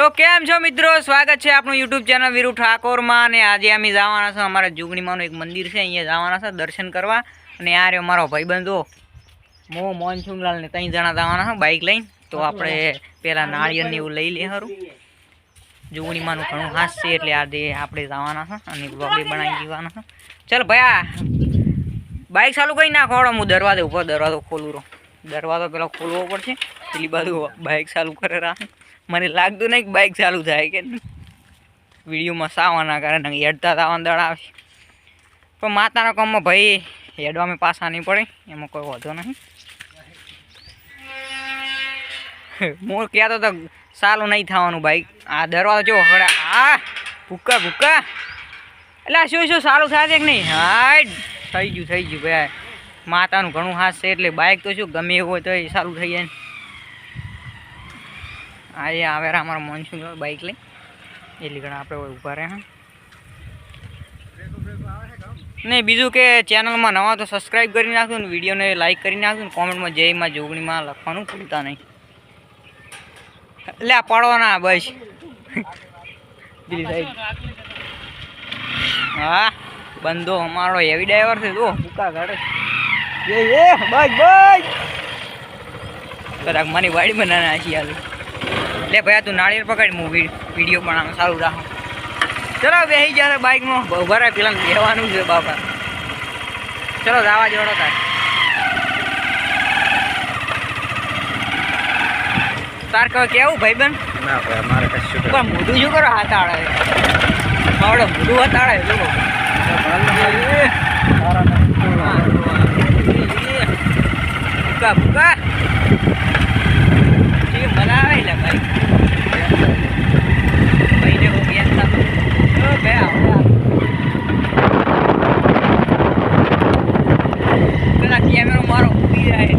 તો કેમ છો મિત્રો? સ્વાગત છે આપણું યુટ્યુબ ચેનલ વીરુ ઠાકોરમાં અને આજે અમે જવાના છો અમારા જુગણીમાંનું એક મંદિર છે, અહીંયા જવાના છે દર્શન કરવા. અને આ રહ્યો મારો ભાઈબંધો મો મોનસુમલાલ ને ત્રણ જણા જવાના છે બાઇક લઈને. તો આપણે પેલા નાળિયેર ને એવું લઈ લે ખરું જુગણીમાંનું ઘણું હાસ છે એટલે આજે આપણે જવાના છે અને બ્લોગે બનાવી દેવાના છે ચાલ ભયા બાઇક ચાલુ કરી નાખો. હું દરવાજે ઉપર દરવાજો ખોલું રહો. દરવાજો પેલો ખોલવો પડશે, પેલી બાજુ બાઇક ચાલુ કરે રાખે. મને લાગતું નહીં કે બાઇક ચાલુ થાય કે વિડીયોમાં સાવાના કારણે હેડતા તાવાના દળ આવે પણ માતાના કામમાં ભાઈ હેડવામાં પાછા નહીં પડે, એમાં કોઈ વાંધો નહીં. હું કહેતો તો સારું નહીં થવાનું બાઈક આ દરવાજો જો હળે, આ ભૂક્કા ભૂક્કા એટલે શું શું સારું થાય છે કે નહીં? હાય, થઈ ગયું થઈ ગયું, ભાઈ. માતાનું ઘણું હાથ છે, એટલે બાઇક તો શું, ગમે એવું હોય તો એ સારું થઈ જાય ને. આજે આવે અમારો મોનસૂન બાઇક લઈ. એટલી ઘણા આપણે ઊભા રહે નહીં, બીજું કે ચેનલમાં નવા તો સબસ્ક્રાઈબ કરી નાખજો ને, વિડીયોને લાઈક કરી નાખજો ને, કોમેન્ટમાં જયમાં જોગણીમાં લખવાનું ભૂલતા નહીં. એટલે આ પડવાના બસ. હા, બંધો અમારો હેવી ડ્રાઈવર છે તો ભૂકા કાઢે એ એ બસ બસ કદાચ મારી વાડી બનાના છીએ હાલ. લે ભાઈ તું નાળિયેર પકડ હું વીડિયો બનાવવાનું સારું રાખું. ચલો બેસી જયારે બાઇકમાં ઊભા રહે પેલા બેહવાનું છે બાપા. ચલો દાવા જોડો તાર. તાર કહો કેવું ભાઈબંધ? ના ભાઈ અમારે કશું પણ મોઢું શું કરો હાથ આડે આવડે મોઢું હાથ આડે લોકો ભૂકા ભૂકા? જે બનાવે લે ભાઈ. ભાઈને હું થતો ઓ બે કેમેરો મારો ઉડી જાય.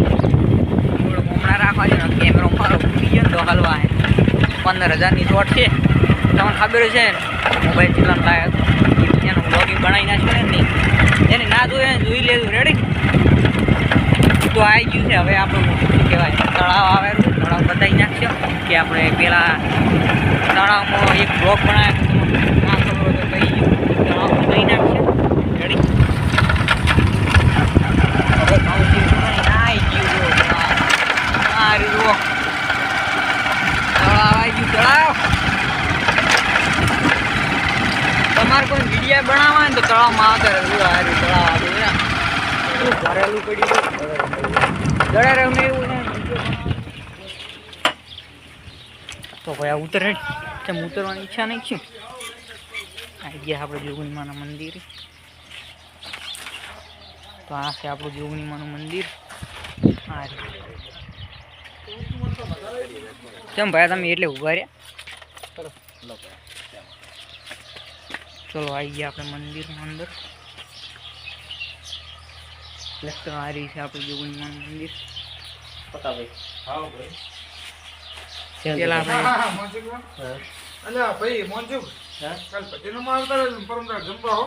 થોડો હમણાં રાખવા છે કેમેરો મારો ઉડી ગયો તો હલવા હે. પંદર હજારની શોટ છે. તમને ખબર છે ને મોબાઈલ ચલાન થાય એનું બ્લોગિંગ બનાવી નાખ્યું ને એની. ના જોયું જોઈ લેવું રેડી તો આવી ગયું છે. હવે આપણું શું કહેવાય? તળાવ આવેલું. તળાવ બતાવી નાખશો કે આપણે પેલા તળાવમાં એક બ્લોક બનાવ્યો તળાવ બતાવી રેડી હવે જેવું આવી ગયું આ જુઓ. તળાવ આવી ગયું. તળાવ! તમારે કોઈ વિડીયા બનાવવા ને તો તળાવમાં આગળ રહ્યું તળાવ આવ્યું ને ભરેલું પડ્યું જડે રહે એવું તો ભાઈ આ ઉતરે કેમ ઉતરવાની ઈચ્છા નહીં છે? આવી ગયા આપણે જોગણીમાના મંદિર. તો આ છે આપણું જોગણીમાનું મંદિર. હા કેમ ભાઈ તમે એટલે ઊભા રહ્યા? ચલો આવી ગયા આપણે મંદિરમાં અંદર. લેફ્ટ આ રહી છે આપણું જોગણીમાનું મંદિર. પેલા ભાઈ. અલ્યા ભાઈ મોનસુખ કાલ પટેલમાં આવતા રહેજો પરમદાર જમવા હો.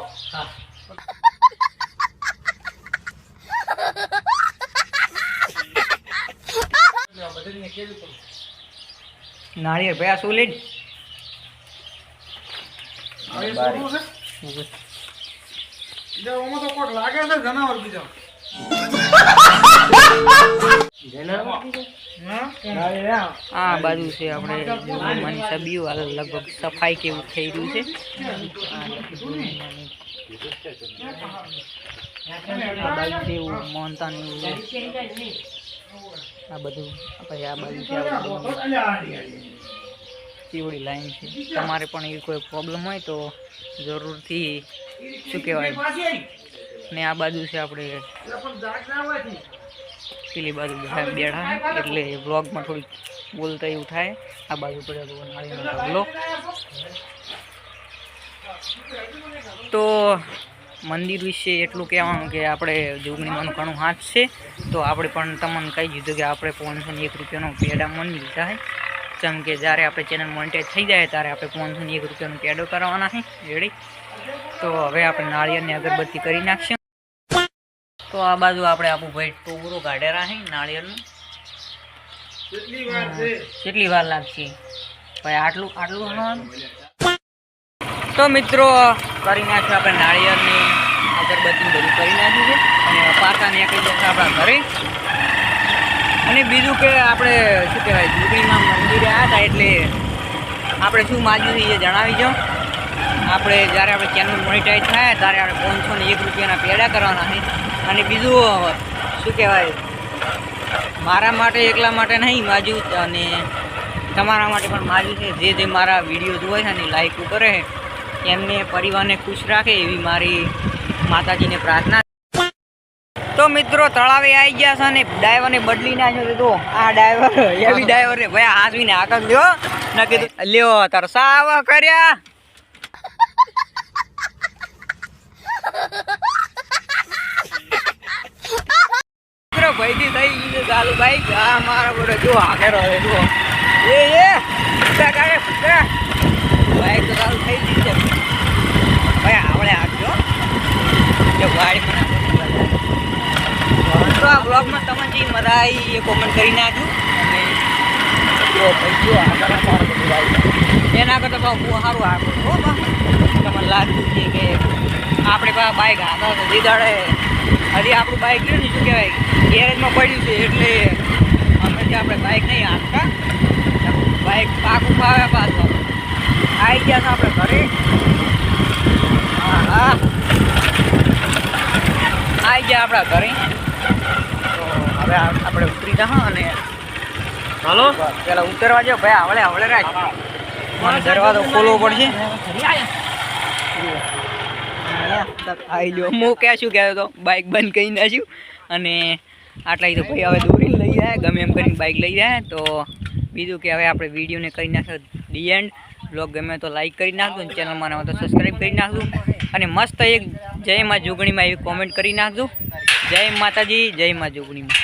અલ્યા, બધાને કેવી પડે? નાળિયેર ભાઈ આ શું લેડ આ શું છે? જો ઓમાં તો કોટ લાગે છે જનાવર બીજા. હા? આ બાજુ છે આપણે જોગણીમાની સબીઓ લગભગ સફાઈ કેવું થઈ રહ્યું છે. આ બાજુ છે એવું મોહનતા આ બધું પછી આ બાજુ છે આ લાઈન છે. તમારે પણ એવી કોઈ પ્રોબ્લેમ હોય તો જરૂરથી શું કહેવાય? ને આ બાજુ છે આપણે. પેલી બાજુ બેઠા એટલે વ્લોગમાં થોડીક બોલતા એવું થાય. આ બાજુ પડ્યો નાળીનો ઢગલો. તો મંદિર વિશે એટલું કહેવાનું કે આપણે જોગણીમાંનું ઘણું હાથ છે. તો આપણે પણ તમને કહી દીધું કે આપણે પાંચસો ને એક રૂપિયાનો પેડા મળી લીધા જેમ કે જ્યારે આપણે ચેનલ મોનિટાઈઝ થઈ જાય ત્યારે આપણે પાંચસો ને એક રૂપિયાનો પેડો કરવાના છે. રેડી તો હવે આપણે નાળિયેરની અગરબત્તી કરી નાખશું. તો આ બાજુ આપણે આપણું ભાઈ ટોગરો કાઢેલા છે નાળિયેરનું. કેટલી વાર લાગશે? ભાઈ આટલું આટલું તો મિત્રો કરી નાખ્યું આપણે નાળિયેરની અગરબત્તી બધું કરી નાખ્યું છે. અને પાકા નીકળી જશે આપણા ઘરે. અને બીજું કે આપણે શું કહેવાય જુગડીમાં મંદિરે આવ્યા હતા એટલે આપણે શું માગ્યું એ જણાવી દો આપણે જ્યારે આપણે ચેનલ મોનિટાઈઝ થાય, ત્યારે આપણે પાંચસો ને એક રૂપિયાના પેડા કરવાના છે. અને બીજું, શું કહેવાય, મારા માટે એકલા માટે નહીં, માજુ અને તમારા માટે પણ માજુ છે. જે જે મારા વીડિયો જોવે છે અને લાઈકો કરે એમને પરિવારને ખુશ રાખે એવી મારી માતાજીને પ્રાર્થના તો મિત્રો, તળાવે આવી ગયા છે અને ડ્રાઈવરને બદલી નાખ્યો તો આ ડ્રાઈવર એવી ડ્રાઈવર ભાઈ હાથવીને આગળ લ્યો. ના કીધું લ્યો તરસાવા કર્યા. બાઈક તો ચાલુ થઈ ભાઈ, આવડે આપજો જો ગાડી મને તો આ બ્લોગમાં તમને જે મજા આવી એ કોમેન્ટ કરી નાખજો. અને જો, ભાઈ જો આગળ એના કરતાં બહુ હું સારું આગળ હો તમને લાગતું છે કે આપણે બા બાઈક હાથા તો દાડે હજી આપણું બાઈક રહ્યું ને શું કહેવાય ગેરેજમાં પડ્યું છે એટલે અમે જે આપણે બાઈક નહીં હાંકતા. બાઈક પાકું ફાવે પાછું આવી ગયા તો આપણે ઘરે. હા આવી ગયા આપણા ઘરે. તો હવે આપણે ઉતરી જા અને હલો? પેલા ઉતરવા જાવ ભાઈ આવડે આવડે રાખ. મને દરવાજો ખોલવો પડશે. આવી જો હું ક્યાં શું કહેતો હતો બાઇક બંધ કરી નાખ્યું. અને આટલા તો ભાઈ હવે દોરીને લઈ જાય. ગમે એમ કરીને બાઇક લઈ જાય. તો બીજું કે હવે આપણે વિડીયોને કરી નાખ્યો ડી એન્ડ બ્લોગ ગમે તો લાઈક કરી નાખજો અને ચેનલમાં નવા તો સબસ્ક્રાઈબ કરી નાખજો. અને મસ્ત એક જય માં જોગણીમાં એવી કોમેન્ટ કરી નાખજો. જય માતાજી, જય માં જોગણીમાં.